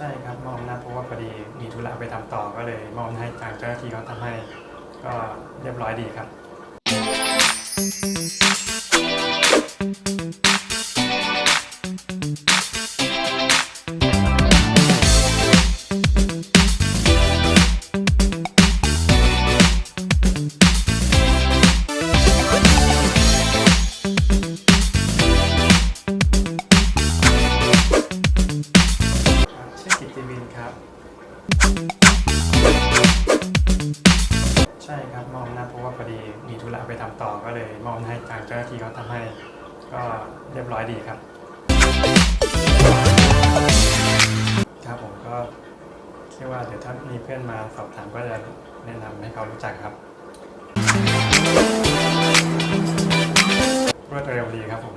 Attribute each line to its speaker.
Speaker 1: ใช่ครับมอบหน้าเพราะว่าพอดีมีธุระไปทำต่อก็เลยมอบให้ทางเจ้าหน้าที่เขาทำให้ก็เรียบร้อยดีครับ ชื่อกิตติวินครับ ใช่ครับมอบหน้าเพราะว่าพอดีมีธุระไปทำต่อก็เลยมอบให้ทางเจ้าหน้าที่เขาทำให้ ก็เรียบร้อยดีครับ ครับผมก็คิดว่าเดี๋ยวถ้ามีเพื่อนมาสอบถามก็จะแนะนำให้เขารู้จักครับรวดเร็วดีครับผม